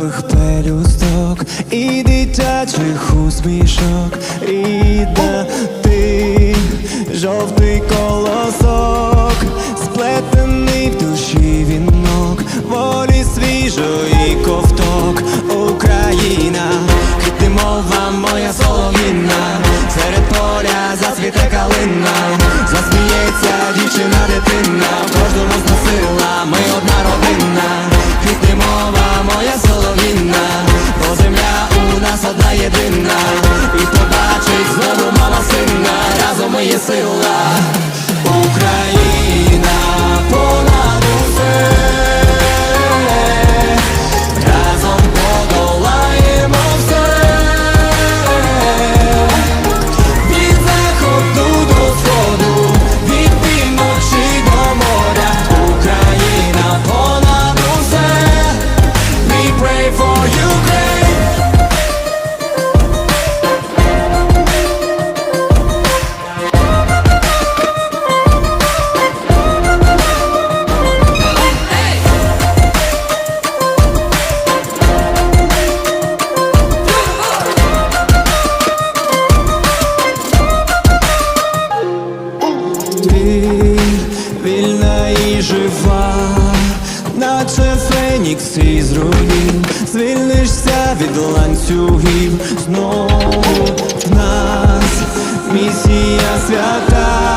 квіткових пелюсток, і дитячих усмішок, і де ти жовтий колосок, сплетений в душі вінок, волі свіжої ковток, Україна, ти мова моя солов'їна, серед поля зацвіте калина. Вільна і жива, наче фенікс із руїн, ланцюгів, знову в нас місія свята.